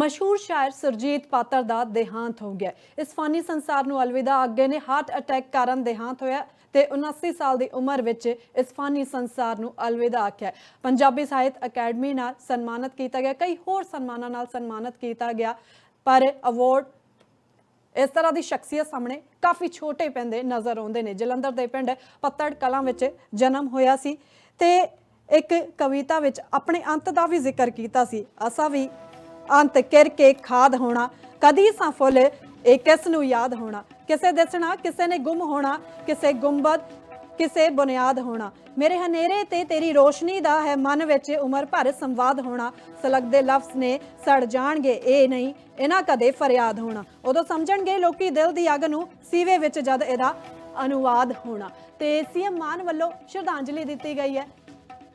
ਮਸ਼ਹੂਰ ਸ਼ਾਇਰ ਸੁਰਜੀਤ ਪਾਤਰ ਦਾ ਦੇਹਾਂਤ ਹੋ ਗਿਆ। ਇਸ ਫਾਨੀ ਸੰਸਾਰ ਨੂੰ ਅਲਵਿਦਾ ਅੱਗੇ ਨੇ ਹਾਰਟ ਅਟੈਕ ਕਾਰਨ ਦੇਹਾਂਤ ਹੋਇਆ ਤੇ 79 ਸਾਲ ਦੀ ਉਮਰ ਵਿੱਚ ਇਸ ਫਾਨੀ ਸੰਸਾਰ ਨੂੰ ਅਲਵਿਦਾ ਆਖਿਆ। ਪੰਜਾਬੀ ਸਾਹਿਤ ਅਕੈਡਮੀ ਨਾਲ ਸਨਮਾਨਿਤ ਕੀਤਾ ਗਿਆ, ਕਈ ਹੋਰ ਸਨਮਾਨਾਂ ਨਾਲ ਸਨਮਾਨਿਤ ਕੀਤਾ ਗਿਆ, ਪਰ ਅਵਾਰਡ ਇਸ ਤਰ੍ਹਾਂ ਦੀ ਸ਼ਖਸੀਅਤ ਸਾਹਮਣੇ ਕਾਫੀ ਛੋਟੇ ਪੈਂਦੇ ਨਜ਼ਰ ਆਉਂਦੇ ਨੇ। ਜਲੰਧਰ ਦੇ ਪਿੰਡ ਪੱਤੜ ਕਲਾਂ ਵਿੱਚ ਜਨਮ ਹੋਇਆ ਸੀ ਤੇ ਇੱਕ ਕਵਿਤਾ ਵਿੱਚ ਆਪਣੇ ਅੰਤ ਦਾ ਵੀ ਜ਼ਿਕਰ ਕੀਤਾ ਸੀ। ਅਸਾਂ ਵੀ ਅੰਤ ਕਿਰ ਕੇ ਖਾਦ ਹੋਣਾ, ਕਦੀ ਸਾਂ ਫੁੱਲ, ਇਹ ਕਿਸ ਨੂੰ ਯਾਦ ਹੋਣਾ? ਕਿਸੇ ਦਿਸਣਾ, ਕਿਸੇ ਨੇ ਗੁੰਮ ਹੋਣਾ, ਕਿਸੇ ਗੁੰਬਦ ਕਿਸੇ ਬੁਨਿਆਦ ਹੋਣਾ। ਮੇਰੇ ਹਨੇਰੇ ਤੇ ਤੇਰੀ ਰੋਸ਼ਨੀ ਦਾ ਹੈ ਮਨ ਵਿੱਚ ਉਮਰ ਭਰ ਸੰਵਾਦ ਹੋਣਾ। ਸਲਗਦੇ ਲਫ਼ਜ਼ ਨੇ ਸੜ ਜਾਣਗੇ, ਇਹ ਨਹੀਂ, ਇਹਨਾਂ ਕਦੇ ਫਰਿਆਦ ਹੋਣਾ। ਉਦੋਂ ਸਮਝਣਗੇ ਲੋਕੀ ਦਿਲ ਦੀ ਅੱਗ ਨੂੰ, ਸੀਵੇ ਵਿੱਚ ਜਦ ਇਹਦਾ ਅਨੁਵਾਦ ਹੋਣਾ। ਤੇ ਸੀਐਮ ਮਾਨ ਵੱਲੋਂ ਸ਼ਰਧਾਂਜਲੀ ਦਿੱਤੀ ਗਈ ਹੈ।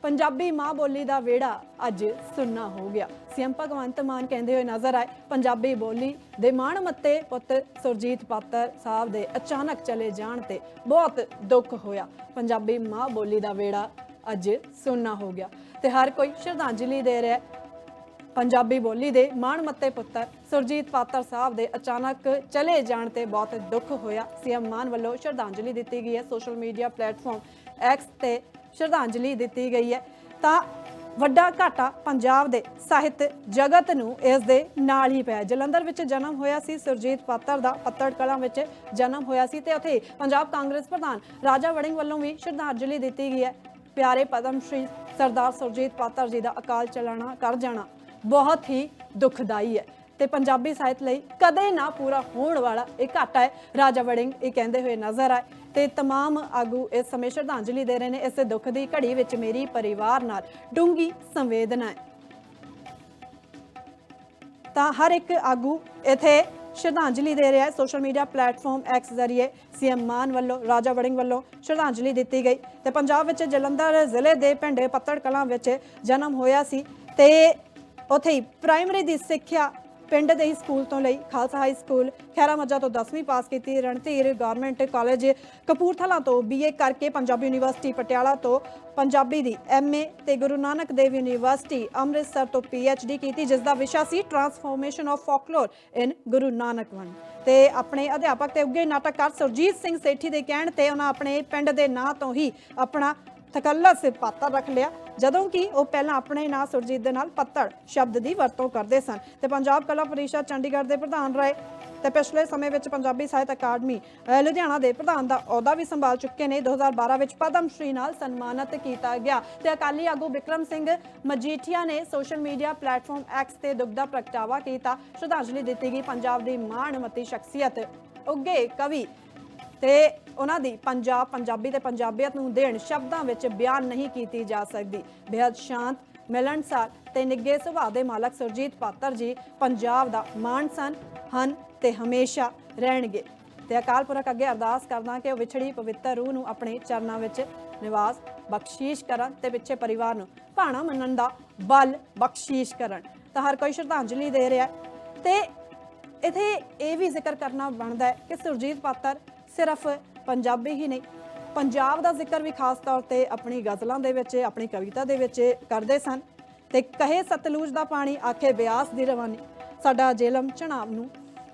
ਪੰਜਾਬੀ ਮਾਂ ਬੋਲੀ ਦਾ ਵਿਹੜਾ ਅੱਜ ਸੁੰਨਾ ਹੋ ਗਿਆ। ਸੀਐਮ ਭਗਵੰਤ ਮਾਨ ਕਹਿੰਦੇ ਹੋਏ ਨਜ਼ਰ ਆਏ, ਪੰਜਾਬੀ ਬੋਲੀ ਦੇ ਮਾਣ ਮੱਤੇ ਪੁੱਤ ਸੁਰਜੀਤ ਪਾਤਰ ਸਾਹਿਬ ਦੇ ਅਚਾਨਕ ਚਲੇ ਜਾਣ ਤੇ ਬਹੁਤ ਦੁੱਖ ਹੋਇਆ। ਪੰਜਾਬੀ ਮਾਂ ਬੋਲੀ ਦਾ ਵਿਹੜਾ ਅੱਜ ਸੁੰਨਾ ਹੋ ਗਿਆ ਤੇ ਹਰ ਕੋਈ ਸ਼ਰਧਾਂਜਲੀ ਦੇ ਰਿਹਾ ਪੰਜਾਬੀ ਬੋਲੀ ਦੇ ਮਾਣ ਮੱਤੇ ਪੁੱਤਰ ਸੁਰਜੀਤ ਪਾਤਰ ਸਾਹਿਬ ਦੇ ਅਚਾਨਕ ਚਲੇ ਜਾਣ ਤੇ ਬਹੁਤ ਦੁੱਖ ਹੋਇਆ। ਸੀਐਮ ਮਾਨ ਵੱਲੋਂ ਸ਼ਰਧਾਂਜਲੀ ਦਿੱਤੀ ਗਈ ਹੈ। ਸੋਸ਼ਲ ਮੀਡੀਆ ਪਲੇਟਫਾਰਮ ਐਕਸ ਤੇ ਸ਼ਰਧਾਂਜਲੀ ਦਿੱਤੀ ਗਈ ਹੈ। ਤਾਂ ਵੱਡਾ ਘਾਟਾ ਪੰਜਾਬ ਦੇ ਸਾਹਿਤ ਜਗਤ ਨੂੰ ਇਸ ਦੇ ਨਾਲ ਹੀ ਪਿਆ ਜਲੰਧਰ ਵਿੱਚ ਜਨਮ ਹੋਇਆ ਸੀ ਸੁਰਜੀਤ ਪਾਤਰ ਦਾ, ਪੱਤੜ ਕਲਾਂ ਵਿੱਚ ਜਨਮ ਹੋਇਆ ਸੀ ਤੇ ਉੱਥੇ ਪੰਜਾਬ ਕਾਂਗਰਸ ਪ੍ਰਧਾਨ ਰਾਜਾ ਵੜਿੰਗ ਵੱਲੋਂ ਵੀ ਸ਼ਰਧਾਂਜਲੀ ਦਿੱਤੀ ਗਈ ਹੈ। ਪਿਆਰੇ ਪਦਮ ਸ਼੍ਰੀ ਸਰਦਾਰ ਸੁਰਜੀਤ ਪਾਤਰ ਜੀ ਦਾ ਅਕਾਲ ਚਲਾਣਾ ਕਰ ਜਾਣਾ ਬਹੁਤ ਹੀ ਦੁਖਦਾਈ ਹੈ ਤੇ ਪੰਜਾਬੀ ਸਾਹਿਤ ਲਈ ਕਦੇ ਨਾ ਪੂਰਾ ਹੋਣ ਵਾਲਾ ਇਹ ਘਾਟਾ ਹੈ। ਰਾਜਾ ਵੜਿੰਗ ਇਹ ਕਹਿੰਦੇ ਹੋਏ ਨਜ਼ਰ ਆਏ ਤੇ तमाम ਆਗੂ ਇਸ ਸਮੇਂ ਸ਼ਰਧਾਂਜਲੀ ਦੇ ਰਹੇ ਨੇ ਇਸ ਦੁੱਖ ਦੀ ਘੜੀ ਵਿੱਚ ਮੇਰੀ ਪਰਿਵਾਰ ਨਾਲ ਡੂੰਗੀ ਸੰਵੇਦਨਾ ਹੈ ਤਾਂ ਹਰ ਇੱਕ ਆਗੂ ਇਥੇ ਸ਼ਰਧਾਂਜਲੀ ਦੇ ਰਿਹਾ ਹੈ ਸੋਸ਼ਲ ਮੀਡੀਆ ਪਲੇਟਫਾਰਮ ਐਕਸ ਜ਼ਰੀਏ ਸੀਐਮ ਮਾਨ ਵੱਲੋਂ ਰਾਜਾ ਵੜਿੰਗ ਵੱਲੋਂ ਸ਼ਰਧਾਂਜਲੀ ਦਿੱਤੀ ਗਈ ਤੇ ਪੰਜਾਬ ਵਿੱਚ ਜਲੰਧਰ ਜ਼ਿਲ੍ਹੇ ਦੇ ਪਿੰਡ ਪੱਤੜ ਕਲਾਂ ਵਿੱਚ ਜਨਮ ਹੋਇਆ ਸੀ ਤੇ ਉੱਥੇ ਹੀ ਪ੍ਰਾਇਮਰੀ ਦੀ ਸਿੱਖਿਆ ਪਿੰਡ ਦੇ ਹੀ ਸਕੂਲ ਤੋਂ ਲਈ ਖਾਲਸਾ ਹਾਈ ਸਕੂਲ ਖੈਰਾ ਮੱਜਾ ਤੋਂ 10ਵੀਂ ਪਾਸ ਕੀਤੀ। ਰਣਧੀਰ ਗਵਰਨਮੈਂਟ ਕਾਲਜ ਕਪੂਰਥਲਾ ਤੋਂ ਬੀਏ ਕਰਕੇ ਪੰਜਾਬੀ ਯੂਨੀਵਰਸਿਟੀ ਪਟਿਆਲਾ ਤੋਂ ਪੰਜਾਬੀ ਦੀ ਐਮਏ ਤੇ ਗੁਰੂ ਨਾਨਕ ਦੇਵ ਯੂਨੀਵਰਸਿਟੀ ਅੰਮ੍ਰਿਤਸਰ ਤੋਂ ਪੀਐਚਡੀ ਕੀਤੀ, ਜਿਸ ਦਾ ਵਿਸ਼ਾ ਸੀ transformation of folklore in Guru Nanak one ਤੇ ਆਪਣੇ ਅਧਿਆਪਕ ਤੇ ਉੱਗੇ ਨਾਟਕਕਾਰ ਸੁਰਜੀਤ ਸਿੰਘ ਸੇਠੀ ਦੇ ਕਹਿਣ ਤੇ ਉਹਨਾਂ ਆਪਣੇ ਪਿੰਡ ਦੇ ਨਾਂ ਤੋਂ ਹੀ ਆਪਣਾ ਤਕੱਲਸ ਪਾਤਰ ਰੱਖ ਲਿਆ, ਜਦੋਂ ਕਿ ਉਹ ਪਹਿਲਾਂ ਆਪਣੇ ਨਾਂ ਸੁਰਜੀਤ ਦੇ ਨਾਲ ਪੱਤੜ ਸ਼ਬਦ ਦੀ ਵਰਤੋਂ ਕਰਦੇ ਸਨ। ਤੇ ਪੰਜਾਬ ਕਲਾ ਪਰਿਸ਼ਦ ਚੰਡੀਗੜ੍ਹ ਦੇ ਪ੍ਰਧਾਨ ਰਹੇ। ਤੇ ਪਿਛਲੇ ਸਮੇਂ ਵਿੱਚ ਪੰਜਾਬੀ ਸਾਹਿਤ ਅਕਾਦਮੀ ਲੁਧਿਆਣਾ ਦੇ ਪ੍ਰਧਾਨ ਦਾ ਅਹੁਦਾ ਵੀ ਸੰਭਾਲ ਚੁੱਕੇ ਨੇ। 2012 ਵਿੱਚ ਪਦਮ ਸ਼੍ਰੀ ਨਾਲ ਸਨਮਾਨਿਤ ਕੀਤਾ ਗਿਆ। ਤੇ ਅਕਾਲੀ ਆਗੂ ਵਿਕਰਮ ਸਿੰਘ ਮਜੀਠੀਆ ਨੇ ਸੋਸ਼ਲ ਮੀਡੀਆ ਪਲੇਟਫਾਰਮ ਐਕਸ ਤੇ ਦੁੱਖ ਦਾ ਪ੍ਰਗਟਾਵਾ ਕੀਤਾ। ਸ਼ਰਧਾਂਜਲੀ ਦਿੱਤੀ ਗਈ ਪੰਜਾਬ ਦੀ ਮਾਣਮੱਤੀ ਸ਼ਖਸੀਅਤ, ਉੱਗੇ ਕਵੀ ਤੇ ਉਹਨਾਂ ਦੀ ਪੰਜਾਬ ਪੰਜਾਬੀ ਤੇ ਪੰਜਾਬੀਅਤ ਨੂੰ ਦੇਣ ਸ਼ਬਦਾਂ ਵਿੱਚ ਬਿਆਨ ਨਹੀਂ ਕੀਤੀ ਜਾ ਸਕਦੀ। ਬੇहद ਸ਼ਾਂਤ, ਮਿਲਣਸਾਰ ਤੇ ਨਿੱਗੇ ਸੁਭਾਅ ਦੇ ਮਾਲਕ ਸੁਰਜੀਤ ਪਾਤਰ ਜੀ ਪੰਜਾਬ ਦਾ ਮਾਣ ਸਨ, ਹਨ ਤੇ ਹਮੇਸ਼ਾ ਰਹਿਣਗੇ। ਤੇ ਅਕਾਲ ਪੁਰਖ ਅੱਗੇ ਅਰਦਾਸ ਕਰਦਾ ਕਿ ਉਹ ਵਿਛੜੀ ਪਵਿੱਤਰ ਰੂਹ ਨੂੰ ਆਪਣੇ ਚਰਨਾਂ ਵਿੱਚ ਨਿਵਾਸ, ਬਖਸ਼ੀਸ਼ ਕਰਨ ਤੇ ਪਿੱਛੇ ਪਰਿਵਾਰ ਨੂੰ ਭਾਣਾ ਮੰਨਣ ਦਾ ਬਲ ਬਖਸ਼ੀਸ਼ ਕਰਨ। ਤਾਂ ਹਰ ਕੋਈ ਸ਼ਰਧਾਂਜਲੀ ਦੇ ਰਿਹਾ ਤੇ ਇਥੇ ਇਹ ਵੀ ਜ਼ਿਕਰ ਕਰਨਾ ਬਣਦਾ ਹੈ ਕਿ ਸੁਰਜੀਤ ਪਾਤਰ ਸਿਰਫ ਪੰਜਾਬੀ ਹੀ ਨਹੀਂ, ਪੰਜਾਬ ਦਾ ਜ਼ਿਕਰ ਵੀ ਖਾਸ ਤੌਰ ਤੇ ਆਪਣੀ ਗਜ਼ਲਾਂ ਦੇ ਵਿੱਚ, ਆਪਣੀ ਕਵਿਤਾ ਦੇ ਵਿੱਚ ਕਰਦੇ ਸਨ। ਤੇ ਕਹੇ ਸਤਲੁਜ ਦਾ ਪਾਣੀ, ਆਖੇ ਬਿਆਸ ਦੀ ਰਵਾਨੀ। ਸਾਡਾ ਜੇਲਮ ਚਣਾਵ ਨੂੰ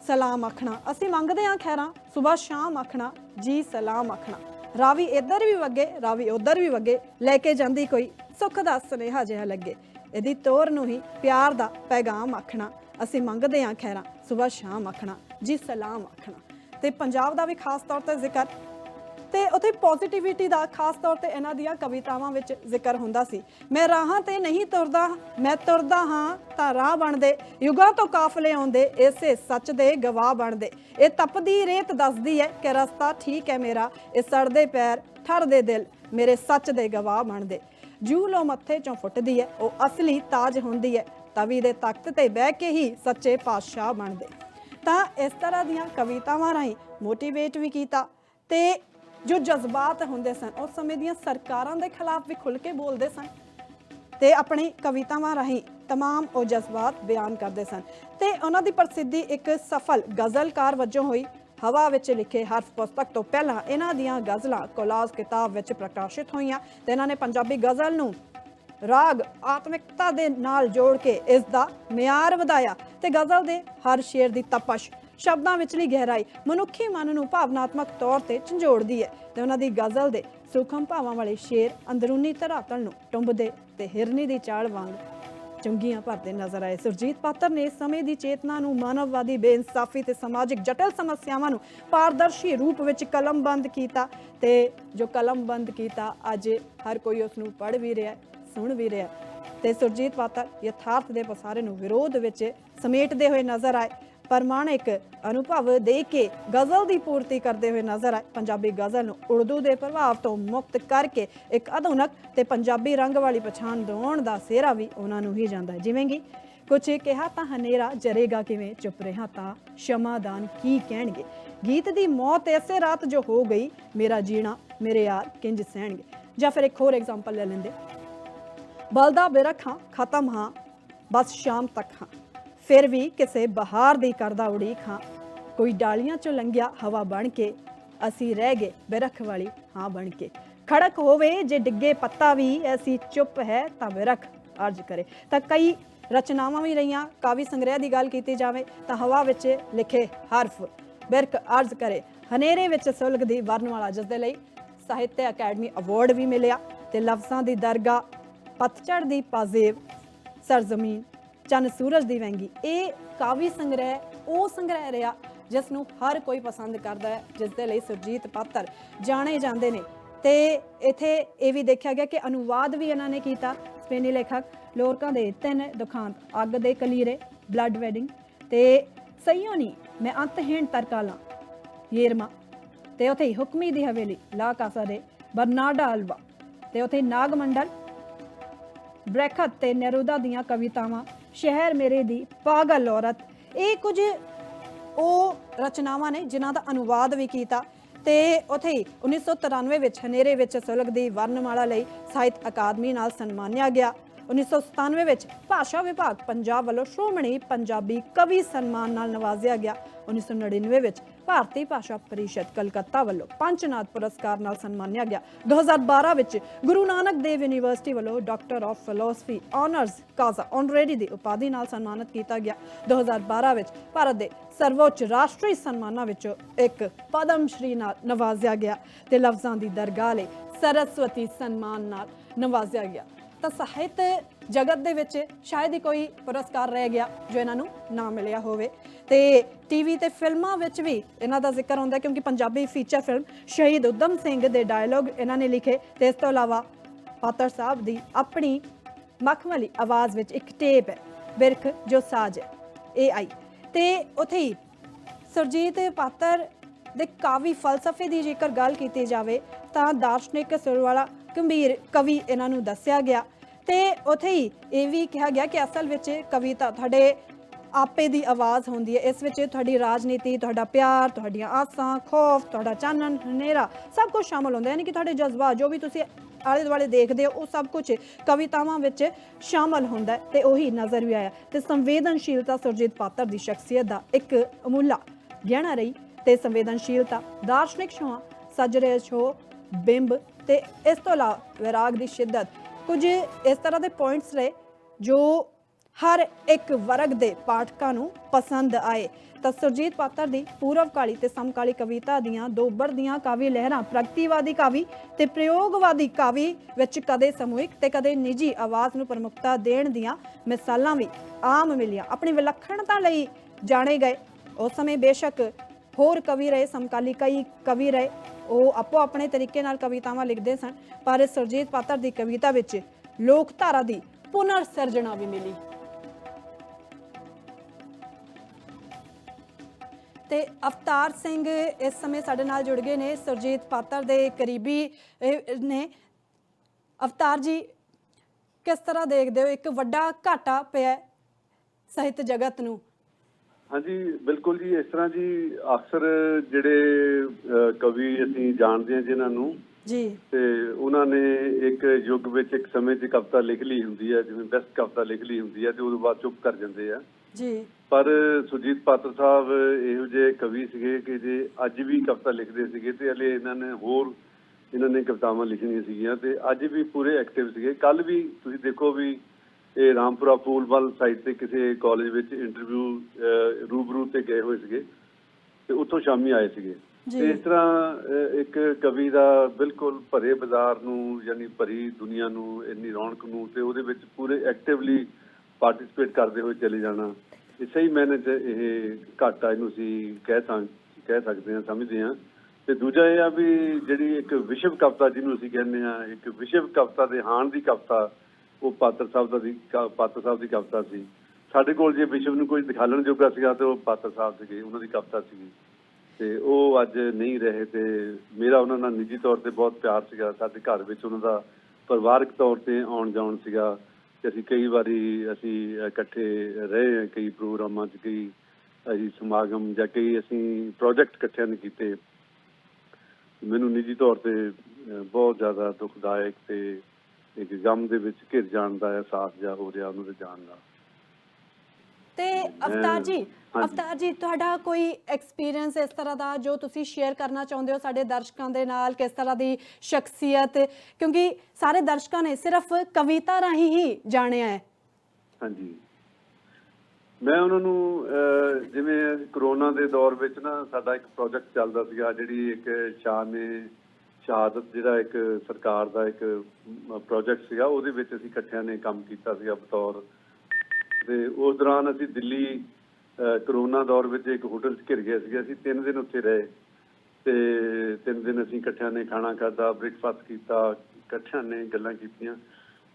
ਸਲਾਮ ਆਖਣਾ। ਅਸੀਂ ਮੰਗਦੇ ਹਾਂ ਖੈਰਾਂ ਸਵੇਰ ਸ਼ਾਮ ਆਖਣਾ, ਜੀ ਸਲਾਮ ਆਖਣਾ। ਰਾਵੀ ਇੱਧਰ ਵੀ ਵਗੇ, ਰਾਵੀ ਉੱਧਰ ਵੀ ਵਗੇ, ਲੈ ਕੇ ਜਾਂਦੀ ਕੋਈ ਸੁੱਖ ਦਾ ਸੁਨੇਹਾ ਜਿਹਾ ਲੱਗੇ। ਇਹਦੀ ਤੋਰ ਨੂੰ ਹੀ ਪਿਆਰ ਦਾ ਪੈਗਾਮ ਆਖਣਾ। ਅਸੀਂ ਮੰਗਦੇ ਹਾਂ ਖੈਰਾਂ ਸਵੇਰ ਸ਼ਾਮ ਆਖਣਾ, ਜੀ ਸਲਾਮ ਆਖਣਾ। ਤੇ ਪੰਜਾਬ ਦਾ ਵੀ ਖਾਸ ਤੌਰ ਤੇ ਜ਼ਿਕਰ। ਤੇ ਉਥੇ ਪੋਜ਼ਿਟਿਵਿਟੀ ਦਾ ਖਾਸ ਤੌਰ ਤੇ ਇਹਨਾਂ ਦੀਆਂ ਕਵਿਤਾਵਾਂ ਵਿੱਚ ਜ਼ਿਕਰ ਹੁੰਦਾ ਸੀ। ਮੈਂ ਰਾਹਾਂ ਤੇ ਨਹੀਂ ਤੁਰਦਾ, ਮੈਂ ਤੁਰਦਾ ਹਾਂ ਤਾਂ ਰਾਹ ਬਣਦੇ। ਯੁਗਾਂ ਤੋਂ ਕਾਫਲੇ ਆਉਂਦੇ, ਇਸੇ ਸੱਚ ਦੇ ਗਵਾਹ ਬਣਦੇ। ਇਹ ਤਪਦੀ ਰੇਤ ਦੱਸਦੀ ਹੈ ਕਿ ਰਸਤਾ ਠੀਕ ਹੈ ਮੇਰਾ। ਇਹ ਸੜਦੇ ਪੈਰ, ਠਰਦੇ ਦਿਲ, ਮੇਰੇ ਸੱਚ ਦੇ ਗਵਾਹ ਬਣਦੇ। ਜੂ ਲੋ ਮੱਥੇ ਚੋਂ ਫੁੱਟਦੀ ਹੈ, ਉਹ ਅਸਲੀ ਤਾਜ ਹੁੰਦੀ ਹੈ। ਤਵੀ ਦੇ ਤਖਤ ਤੇ ਬਹਿ ਕੇ ਹੀ ਸੱਚੇ ਪਾਤਸ਼ਾਹ ਬਣਦੇ। ਤਾਂ ਇਸ ਤਰ੍ਹਾਂ ਦੀਆਂ ਕਵਿਤਾਵਾਂ ਰਾਹੀਂ ਮੋਟੀਵੇਟ ਵੀ ਕੀਤਾ ਤੇ ਜੋ ਜਜ਼ਬਾਤ ਹੁੰਦੇ ਸਨ ਉਸ ਸਮੇਂ ਦੀਆਂ ਸਰਕਾਰਾਂ ਦੇ ਖਿਲਾਫ ਵੀ ਖੁੱਲ ਕੇ ਬੋਲਦੇ ਸਨ ਤੇ ਆਪਣੀ ਕਵਿਤਾਵਾਂ ਰਾਹੀਂ तमाम ਉਹ ਜਜ਼ਬਾਤ ਬਿਆਨ ਕਰਦੇ ਸਨ ਤੇ ਉਹਨਾਂ ਦੀ ਪ੍ਰਸਿੱਧੀ ਇੱਕ ਸਫਲ ਗਜ਼ਲਕਾਰ ਵਜੋਂ ਹੋਈ ਹਵਾ ਵਿੱਚ ਲਿਖੇ ਹਰਫ ਪੁਸਤਕ ਤੋਂ ਪਹਿਲਾਂ ਇਹਨਾਂ ਦੀਆਂ ਗਜ਼ਲਾਂ ਕੋਲਾਜ਼ ਕਿਤਾਬ ਵਿੱਚ ਪ੍ਰਕਾਸ਼ਿਤ ਹੋਈਆਂ ਤੇ ਇਹਨਾਂ ਨੇ ਪੰਜਾਬੀ ਗਜ਼ਲ ਨੂੰ ਰਾਗ ਆਤਮਿਕਤਾ ਦੇ ਨਾਲ ਜੋੜ ਕੇ ਇਸ ਦਾ ਮਿਆਰ ਵਧਾਇਆ ਤੇ ਗਜ਼ਲ ਦੇ ਹਰ ਸ਼ੇਰ ਦੀ ਤਪਸ਼ ਸ਼ਬਦਾਂ ਵਿਚਲੀ ਗਹਿਰਾਈ ਮਨੁੱਖੀ ਮਨ ਨੂੰ ਭਾਵਨਾਤਮਕ ਤੌਰ ਤੇ ਝੰਜੋੜਦੀ ਹੈ ਤੇ ਉਹਨਾਂ ਦੀ ਗਜ਼ਲ ਦੇ ਸੂਖਮ ਭਾਵਾਂ ਵਾਲੇ ਸ਼ੇਰ ਅੰਦਰੂਨੀ ਧਰਾਤਲ ਨੂੰ ਟੁੰਬਦੇ ਤੇ ਹਿਰਨੀ ਦੀ ਚਾਲ ਵਾਂਗ ਚੁੰਗੀਆਂ ਭਰਦੇ ਨਜ਼ਰ ਆਏ। ਸੁਰਜੀਤ ਪਾਤਰ ਨੇ ਸਮੇਂ ਦੀ ਚੇਤਨਾ ਨੂੰ ਮਾਨਵਵਾਦੀ, ਬੇਇਨਸਾਫੀ ਤੇ ਸਮਾਜਿਕ ਜਟਿਲ ਸਮੱਸਿਆਵਾਂ ਨੂੰ ਪਾਰਦਰਸ਼ੀ ਰੂਪ ਵਿੱਚ ਕਲਮਬੰਦ ਕੀਤਾ ਤੇ ਜੋ ਕਲਮਬੰਦ ਕੀਤਾ, ਅੱਜ ਹਰ ਕੋਈ ਉਸ ਨੂੰ ਪੜ੍ਹ ਵੀ ਰਿਹਾ ਸੁਣ ਵੀ ਰਿਹਾ ਤੇ ਸੁਰਜੀਤ ਪਾਤਰ ਯਥਾਰਥ ਦੇ ਪਸਾਰੇ ਨੂੰ ਵਿਰੋਧ ਵਿੱਚ ਸਮੇਟਦੇ ਹੋਏ ਨਜ਼ਰ ਆਏ। ਪ੍ਰਮਾਣਿਕ ਅਨੁਭਵ ਦੇ ਕੇ ਗਜ਼ਲ ਦੀ ਪੂਰਤੀ ਕਰਦੇ ਹੋਏ ਨਜ਼ਰ ਆਏ। ਪੰਜਾਬੀ ਗਜ਼ਲ ਨੂੰ ਉਰਦੂ ਦੇ ਪ੍ਰਭਾਵ ਤੋਂ ਮੁਕਤ ਕਰਕੇ ਇੱਕ ਆਧੁਨਿਕ ਤੇ ਪੰਜਾਬੀ ਰੰਗ ਵਾਲੀ ਪਛਾਣ ਦਿਵਾਉਣ ਦਾ ਸਿਹਰਾ ਵੀ ਉਹਨਾਂ ਨੂੰ ਹੀ ਜਾਂਦਾ ਜਿਵੇਂ ਕਿ ਕੁਛ ਕਿਹਾ ਤਾਂ ਹਨੇਰਾ ਜਰੇਗਾ ਕਿਵੇਂ? ਚੁੱਪ ਰਿਹਾ ਤਾਂ ਸ਼ਮਾਦਾਨ ਕੀ ਕਹਿਣਗੇ? ਗੀਤ ਦੀ ਮੌਤ ਐਸੇ ਰਾਤ ਜੋ ਹੋ ਗਈ, ਮੇਰਾ ਜੀਣਾ, ਮੇਰੇ ਯਾਰ ਕਿੰਜ ਸਹਿਣਗੇ? ਜਾਂ ਫਿਰ ਇੱਕ ਹੋਰ ਐਗਜ਼ਾਮਪਲ ਲੈ ਲੈਂਦੇ। ਬਲਦਾ ਬਿਰਖਾਂ ਖਤਮ ਹਾਂ, ਬਸ ਸ਼ਾਮ ਤੱਕ ਹਾਂ। ਫਿਰ ਵੀ ਕਿਸੇ ਬਹਾਰ ਦੀ ਕਰਦਾ ਉਡੀਕ ਹਾਂ। ਕੋਈ ਡਾਲੀਆਂ ਚੋਂ ਲੰਘਿਆ ਹਵਾ ਬਣ ਕੇ, ਅਸੀਂ ਰਹਿ ਗਏ ਬਿਰਖ ਵਾਲੀ ਹਾਂ ਬਣ ਕੇ। ਖੜਕ ਹੋਵੇ ਜੇ ਡਿੱਗੇ ਪੱਤਾ ਵੀ, ਐਸੀ ਚੁੱਪ ਹੈ ਤਾਂ ਬਿਰਖ ਅਰਜ ਕਰੇ। ਤਾਂ ਕਈ ਰਚਨਾਵਾਂ ਵੀ ਰਹੀਆਂ, ਕਾਵੀ ਸੰਗ੍ਰਹਿ ਦੀ ਗੱਲ ਕੀਤੀ ਜਾਵੇ ਤਾਂ ਹਵਾ ਵਿੱਚ ਲਿਖੇ ਹਰਫ ਬਿਰਖ ਅਰਜ ਕਰੇ। ਹਨੇਰੇ ਵਿੱਚ ਸੁਲਗਦੀ ਵਰਨਮਾਲਾ ਜਿਸ ਦੇ ਲਈ ਸਾਹਿਤ ਅਕੈਡਮੀ ਅਵਾਰਡ ਵੀ ਮਿਲਿਆ ਤੇ ਲਫ਼ਜ਼ਾਂ ਦੀ ਦਰਗਾਹ ਪਤਝੜ ਦੀ ਪਾਜ਼ੇਬ ਸਰਜ਼ਮੀਨ, ਚੰਨ ਸੂਰਜ ਦੀ ਵੈਂਗੀ ਇਹ ਕਾਵੀ ਸੰਗ੍ਰਹਿ, ਉਹ ਸੰਗ੍ਰਹਿ ਰਿਹਾ ਜਿਸ ਨੂੰ ਹਰ ਕੋਈ ਪਸੰਦ ਕਰਦਾ ਹੈ ਜਿਸ ਦੇ ਲਈ ਸੁਰਜੀਤ ਪਾਤਰ ਜਾਣੇ ਜਾਂਦੇ ਨੇ। ਤੇ ਇਥੇ ਇਹ ਵੀ ਦੇਖਿਆ ਗਿਆ ਕਿ ਅਨੁਵਾਦ ਵੀ ਇਹਨਾਂ ਨੇ ਕੀਤਾ। ਸਪੇਨੀ ਲੇਖਕ ਲੋਰਕਾਂ ਦੇ ਤਿੰਨ ਦੁਖਾਂਤ, ਅੱਗ ਦੇ ਕਲੀਰੇ ਬਲੱਡ ਵੈਡਿੰਗ ਤੇ ਸਈਓ ਨਹੀਂ ਮੈਂ ਅੰਤਹੀਣ ਤਰਕਾਲਾਂ ਯੇਰਮਾ। ਤੇ ਉਥੇ ਹੁਕਮੀ ਦੀ ਹਵੇਲੀ, ਲਾ ਕਾਸਾ ਦੇ ਬਰਨਾਡਾ ਅਲਵਾ ਤੇ ਉਥੇ ਨਾਗ ਮੰਡਲ ਬ੍ਰੈਖਤ ਤੇ ਨੇਰੂਦਾ ਦੀਆਂ ਕਵਿਤਾਵਾਂ, ਸ਼ਹਿਰ ਮੇਰੇ ਦੀ ਪਾਗਲ ਔਰਤ। ਇਹ ਕੁਝ ਉਹ ਰਚਨਾਵਾਂ ਨੇ ਜਿਨ੍ਹਾਂ ਦਾ ਅਨੁਵਾਦ ਵੀ ਕੀਤਾ ਤੇ ਉਥੇ ਹੀ 1993 ਵਿੱਚ ਹਨੇਰੇ ਵਿੱਚ ਸੁਲਗਦੀ ਵਰਨਮਾਲਾ ਲਈ ਸਾਹਿਤ ਅਕਾਦਮੀ ਨਾਲ ਸਨਮਾਨਿਆ ਗਿਆ। 1997 ਵਿੱਚ ਭਾਸ਼ਾ ਵਿਭਾਗ ਪੰਜਾਬ ਵੱਲੋਂ ਸ਼੍ਰੋਮਣੀ ਪੰਜਾਬੀ ਕਵੀ ਸਨਮਾਨ ਨਾਲ ਨਵਾਜ਼ਿਆ ਗਿਆ। 1999 ਵਿੱਚ ਭਾਰਤੀ ਭਾਸ਼ਾ ਪਰਿਸ਼ਦ ਕਲਕੱਤਾ ਵੱਲੋਂ ਪੰਚਨਾਥ ਪੁਰਸਕਾਰ ਨਾਲ ਸਨਮਾਨਿਆ ਗਿਆ। 2012 ਵਿੱਚ ਗੁਰੂ ਨਾਨਕ ਦੇਵ ਯੂਨੀਵਰਸਿਟੀ ਵੱਲੋਂ doctor of philosophy honoris causa honorary ਦੀ ਉਪਾਧੀ ਨਾਲ ਸਨਮਾਨਿਤ ਕੀਤਾ ਗਿਆ। 2012 ਵਿੱਚ ਭਾਰਤ ਦੇ ਸਰਵੋੱਚ ਰਾਸ਼ਟਰੀ ਸਨਮਾਨਾਂ ਵਿੱਚੋਂ ਇੱਕ ਪਦਮ ਸ਼੍ਰੀ ਨਾਲ ਨਵਾਜ਼ਿਆ ਗਿਆ ਤੇ ਲਫ਼ਜ਼ਾਂ ਦੀ ਦਰਗਾਹ ਲਈ ਸਰਸਵਤੀ ਸਨਮਾਨ ਨਾਲ ਨਵਾਜ਼ਿਆ ਗਿਆ। ਤਾਂ ਸਾਹਿਤ ਜਗਤ ਦੇ ਵਿੱਚ ਸ਼ਾਇਦ ਹੀ ਕੋਈ ਪੁਰਸਕਾਰ ਰਹਿ ਗਿਆ ਜੋ ਇਹਨਾਂ ਨੂੰ ਨਾ ਮਿਲਿਆ ਹੋਵੇ। ਤੇ ਟੀਵੀ ਤੇ ਫਿਲਮਾਂ ਵਿੱਚ ਵੀ ਇਹਨਾਂ ਦਾ ਜ਼ਿਕਰ ਹੁੰਦਾ ਕਿਉਂਕਿ ਪੰਜਾਬੀ ਫੀਚਰ ਫਿਲਮ ਸ਼ਹੀਦ ਉਦਮ ਸਿੰਘ ਦੇ ਡਾਇਲੋਗ ਇਹਨਾਂ ਨੇ ਲਿਖੇ ਤੇ ਇਸ ਤੋਂ ਇਲਾਵਾ ਪਾਤਰ ਸਾਹਿਬ ਦੀ ਆਪਣੀ ਮਖਮਲੀ ਆਵਾਜ਼ ਵਿੱਚ ਇੱਕ ਟੇਪ ਹੈ, ਬਿਰਖ ਜੋ ਸਾਜ ਹੈ ਇਹ ਆਈ ਤੇ ਉਥੇ ਹੀ ਸੁਰਜੀਤ ਪਾਤਰ ਦੇ ਕਾਵੀ ਫਲਸਫੇ ਦੀ ਜੇਕਰ ਗੱਲ ਕੀਤੀ ਜਾਵੇ ਤਾਂ ਦਾਰਸ਼ਨਿਕ ਸੁਰ ਵਾਲਾ ਗੰਭੀਰ ਕਵੀ ਇਹਨਾਂ ਨੂੰ ਦੱਸਿਆ ਗਿਆ ਤੇ ਉਥੇ ਹੀ ਇਹ ਵੀ ਕਿਹਾ ਗਿਆ ਕਿ ਅਸਲ ਵਿੱਚ ਕਵਿਤਾ ਤੁਹਾਡੇ ਆਪੇ ਦੀ ਆਵਾਜ਼ ਹੁੰਦੀ ਹੈ। ਇਸ ਵਿੱਚ ਤੁਹਾਡੀ ਰਾਜਨੀਤੀ, ਤੁਹਾਡਾ ਪਿਆਰ, ਤੁਹਾਡੀਆਂ ਆਸਾਂ, ਖੌਫ, ਤੁਹਾਡਾ ਚਾਨਣ, ਹਨੇਰਾ ਸਭ ਕੁਝ ਸ਼ਾਮਲ ਹੁੰਦਾ ਹੈ। ਯਾਨੀ ਕਿ ਤੁਹਾਡੇ ਜਜ਼ਬਾ ਜੋ ਵੀ ਤੁਸੀਂ ਆਲੇ ਦੁਆਲੇ ਦੇਖਦੇ ਹੋ, ਉਹ ਸਭ ਕੁਝ ਕਵਿਤਾਵਾਂ ਵਿੱਚ ਸ਼ਾਮਲ ਹੁੰਦਾ ਹੈ ਤੇ ਉਹੀ ਨਜ਼ਰ ਵੀ ਆਇਆ। ਤੇ ਸੰਵੇਦਨਸ਼ੀਲਤਾ ਸੁਰਜੀਤ ਪਾਤਰ ਦੀ ਸ਼ਖਸੀਅਤ ਦਾ ਇੱਕ ਅਮੁੱਲਾ ਗਹਿਣਾ ਰਹੀ ਤੇ ਸੰਵੇਦਨਸ਼ੀਲਤਾ, ਦਾਰਸ਼ਨਿਕ ਛੋਹਾਂ ਸਜਰੇ ਛੋ ਬਿੰਬ ਤੇ ਇਸ ਤੋਂ ਇਲਾਵਾ ਵਿਰਾਗ ਦੀ ਸ਼ਿੱਦਤ ਕੁਝ ਇਸ ਤਰ੍ਹਾਂ ਦੇ ਪੁਆਇੰਟਸ ਰਹੇ ਜੋ ਹਰ ਇੱਕ ਵਰਗ ਦੇ ਪਾਠਕਾਂ ਨੂੰ ਪਸੰਦ ਆਏ। ਤਾਂ ਸੁਰਜੀਤ ਪਾਤਰ ਦੀ ਪੂਰਵ ਕਾਲੀ ਤੇ ਸਮਕਾਲੀ ਕਵਿਤਾ ਦੀਆਂ ਦੋ ਦੀਆਂ ਕਾਵਿ ਲਹਿਰਾਂ, ਪ੍ਰਗਤੀਵਾਦੀ ਕਾਵਿ ਤੇ ਪ੍ਰਯੋਗਵਾਦੀ ਕਾਵਿ ਵਿੱਚ ਕਦੇ ਸਮੂਹਿਕ ਤੇ ਕਦੇ ਨਿੱਜੀ ਆਵਾਜ਼ ਨੂੰ ਪ੍ਰਮੁਖਤਾ ਦੇਣ ਦੀਆਂ ਮਿਸਾਲਾਂ ਵੀ ਆਮ ਮਿਲੀਆਂ। ਆਪਣੀ ਵਿਲੱਖਣਤਾ ਲਈ ਜਾਣੇ ਗਏ। ਉਸ ਸਮੇਂ ਬੇਸ਼ੱਕ ਹੋਰ ਕਵੀ ਰਹੇ, ਸਮਕਾਲੀ ਕਈ ਕਵੀ ਰਹੇ। ਉਹ ਆਪੋ ਆਪਣੇ ਤਰੀਕੇ ਨਾਲ ਕਵਿਤਾਵਾਂ ਲਿਖਦੇ ਸਨ, ਪਰ ਸੁਰਜੀਤ ਪਾਤਰ ਦੀ ਕਵਿਤਾ ਵਿੱਚ ਲੋਕ ਧਾਰਾ ਦੀ ਪੁਨਰ ਸਿਰਜਣਾ ਵੀ ਮਿਲੀ। ਤੇ ਅਵਤਾਰ ਸਿੰਘ ਇਸ ਸਮੇਂ ਸਾਡੇ ਨਾਲ ਜੁੜ ਗਏ ਨੇ, ਸੁਰਜੀਤ ਪਾਤਰ ਦੇ ਕਰੀਬੀ ਨੇ। ਅਵਤਾਰ ਜੀ, ਕਿਸ ਤਰ੍ਹਾਂ ਦੇਖਦੇ ਹੋ? ਇੱਕ ਵੱਡਾ ਘਾਟਾ ਪਿਆ ਸਾਹਿਤ ਜਗਤ ਨੂੰ। ਹਾਂਜੀ ਬਿਲਕੁਲ ਜੀ ਇਸ ਤਰ੍ਹਾਂ ਜੀ ਅਕਸਰ ਜਿਹੜੇ ਕਵੀ ਅਸੀਂ ਜਾਣਦੇ ਹਾਂ ਜਿਨ੍ਹਾਂ ਨੂੰ ਜੀ। ਤੇ ਉਹਨਾਂ ਨੇ ਇੱਕ ਯੁੱਗ ਵਿੱਚ ਇੱਕ ਸਮੇਂ 'ਚ ਕਵਿਤਾ ਲਿਖ ਲਈ ਹੁੰਦੀ ਹੈ ਜਿਵੇਂ ਬੈਸਟ ਕਵਿਤਾ ਲਿਖ ਲਈ ਹੁੰਦੀ ਹੈ ਤੇ ਉਦੋਂ ਬਾਅਦ ਚੁੱਪ ਕਰ ਜਾਂਦੇ ਆ। ਜੀ। ਪਰ ਸੁਜੀਤ ਪਾਤਰ ਸਾਹਿਬ ਇਹੋ ਜਿਹੇ ਕਵੀ ਸੀਗੇ ਕਿ ਜੇ ਅੱਜ ਵੀ ਕਵਿਤਾ ਲਿਖਦੇ ਸੀਗੇ ਤੇ ਹਲੇ ਇਹਨਾਂ ਨੇ ਹੋਰ ਇਹਨਾਂ ਨੇ ਕਵਿਤਾਵਾਂ ਲਿਖਣੀਆਂ ਸੀਗੀਆਂ ਤੇ ਅੱਜ ਵੀ ਪੂਰੇ ਐਕਟਿਵ ਸੀਗੇ। ਕੱਲ ਵੀ ਤੁਸੀਂ ਦੇਖੋ ਵੀ ਇਹ ਰਾਮਪੁਰਾ ਫੂਲਵਾਲ ਸਾਈਡ ਤੇ ਕਿਸੇ ਕਾਲਜ ਵਿੱਚ ਇੰਟਰਵਿਊ ਰੂਬਰੂ ਤੇ ਗਏ ਹੋਏ ਸੀਗੇ ਤੇ ਉੱਥੋਂ ਸ਼ਾਮੀ ਆਏ ਸੀਗੇ। ਤੇ ਇਸ ਤਰ੍ਹਾਂ ਇੱਕ ਕਵੀ ਦਾ ਬਿਲਕੁਲ ਭਰੇ ਬਾਜ਼ਾਰ ਨੂੰ ਯਾਨੀ ਭਰੀ ਦੁਨੀਆ ਨੂੰ ਇੰਨੀ ਰੌਣਕ ਨੂੰ ਤੇ ਉਹਦੇ ਵਿੱਚ ਪੂਰੇ ਐਕਟਿਵਲੀ ਪਾਰਟਿਸਿਪੇਟ ਕਰਦੇ ਹੋਏ ਚਲੇ ਜਾਣਾ। ਇਹ ਸਹੀ ਮੈਨੇ ਇਹ ਘਾਟਾ ਇਹਨੂੰ ਅਸੀਂ ਕਹਿ ਸਕ ਕਹਿ ਸਕਦੇ ਹਾਂ ਸਮਝਦੇ ਹਾਂ। ਤੇ ਦੂਜਾ ਇਹ ਆ ਵੀ ਜਿਹੜੀ ਇੱਕ ਵਿਸ਼ਵ ਕਵਿਤਾ ਜਿਹਨੂੰ ਅਸੀਂ ਕਹਿੰਦੇ ਆ ਇੱਕ ਵਿਸ਼ਵ ਕਵਿਤਾ ਦੇ ਹਾਣ ਦੀ ਕਵਿਤਾ ਉਹ ਪਾਤਰ ਸਾਹਿਬ ਦਾ ਦੀ ਪਾਤਰ ਸਾਹਿਬ ਦੀ ਕਵਿਤਾ ਸੀ। ਸਾਡੇ ਕੋਲ ਜੇ ਵਿਸ਼ਵ ਨੂੰ ਕੋਈ ਦਿਖਾਲਣ ਜੋਗਾ ਸੀਗਾ ਤੇ ਉਹ ਪਾਤਰ ਸਾਹਿਬ ਸੀਗੇ, ਉਹਨਾਂ ਦੀ ਕਵਿਤਾ ਸੀਗੀ। ਤੇ ਉਹ ਅੱਜ ਨਹੀਂ ਰਹੇ ਤੇ ਮੇਰਾ ਉਹਨਾਂ ਨਾਲ ਨਿੱਜੀ ਤੌਰ ਤੇ ਬਹੁਤ ਪਿਆਰ ਸੀਗਾ। ਸਾਡੇ ਘਰ ਵਿੱਚ ਉਹਨਾਂ ਦਾ ਪਰਿਵਾਰਕ ਤੌਰ ਤੇ ਆਉਣ ਜਾਣ ਸੀਗਾ ਤੇ ਅਸੀਂ ਕਈ ਵਾਰੀ ਅਸੀਂ ਇਕੱਠੇ ਰਹੇ ਹਾਂ, ਕਈ ਪ੍ਰੋਗਰਾਮਾਂ 'ਚ, ਕਈ ਅਸੀਂ ਸਮਾਗਮ ਜਾਂ ਕਈ ਅਸੀਂ ਪ੍ਰੋਜੈਕਟ ਇਕੱਠਿਆਂ ਨੇ ਕੀਤੇ। ਮੈਨੂੰ ਨਿੱਜੀ ਤੌਰ ਤੇ ਬਹੁਤ ਜ਼ਿਆਦਾ ਦੁਖਦਾਇਕ ਤੇ ਇੱਕ ਗਮ ਦੇ ਵਿੱਚ ਘਿਰ ਜਾਣ ਦਾ ਅਹਿਸਾਸ ਜਿਹਾ ਹੋ ਰਿਹਾ ਉਹਨਾਂ ਜਾਣ ਦਾ ਤੇ ਅਵਤਾਰ ਜੀ ਹਾਂਜੀ। ਅਵਤਾਰ ਜੀ ਤੁਹਾਡਾ ਕੋਈ ਐਕਸਪੀਰੀਅੰਸ ਇਸ ਤਰ੍ਹਾਂ ਦਾ ਜੋ ਤੁਸੀਂ ਸ਼ੇਅਰ ਕਰਨਾ ਚਾਹੁੰਦੇ ਹੋ ਸਾਡੇ ਦਰਸ਼ਕਾਂ ਦੇ ਨਾਲ ਕਿਸ ਤਰ੍ਹਾਂ ਦੀ ਸ਼ਖਸੀਅਤ? ਕਿਉਂਕਿ ਸਾਰੇ ਦਰਸ਼ਕਾਂ ਨੇ ਸਿਰਫ ਕਵਿਤਾ ਰਾਹੀਂ ਹੀ ਜਾਣਿਆ ਹੈ। ਹਾਂਜੀ। ਮੈਂ ਉਹਨਾਂ ਨੂੰ ਜਿਵੇਂ ਕਰੋਨਾ ਦੇ ਦੌਰ ਵਿੱਚ ਨਾ ਸਾਡਾ ਇੱਕ ਪ੍ਰੋਜੈਕਟ ਚੱਲਦਾ ਸੀਗਾ ਜਿਹੜੀ ਇੱਕ ਸ਼ਾਨੇ ਸ਼ਹਾਦਤ ਜਿਹੜਾ ਇੱਕ ਸਰਕਾਰ ਦਾ ਇੱਕ ਪ੍ਰੋਜੈਕਟ ਸੀਗਾ ਉਹਦੇ ਵਿੱਚ ਅਸੀਂ ਇਕੱਠਿਆਂ ਨੇ ਕੰਮ ਕੀਤਾ ਸੀਗਾ ਬਤੌਰ। ਤੇ ਉਸ ਦੌਰਾਨ ਅਸੀਂ ਦਿੱਲੀ ਅਹ, ਕਰੋਨਾ ਦੌਰ ਵਿੱਚ ਇੱਕ ਹੋਟਲ 'ਚ ਘਿਰ ਗਏ ਸੀਗੇ ਅਸੀਂ ਤਿੰਨ ਦਿਨ ਉੱਥੇ ਰਹੇ। ਤੇ ਤਿੰਨ ਦਿਨ ਅਸੀਂ ਇਕੱਠਿਆਂ ਨੇ ਖਾਣਾ ਖਾਧਾ ਬ੍ਰੇਕਫਾਸਟ ਕੀਤਾ ਇਕੱਠਿਆਂ ਨੇ ਗੱਲਾਂ ਕੀਤੀਆਂ।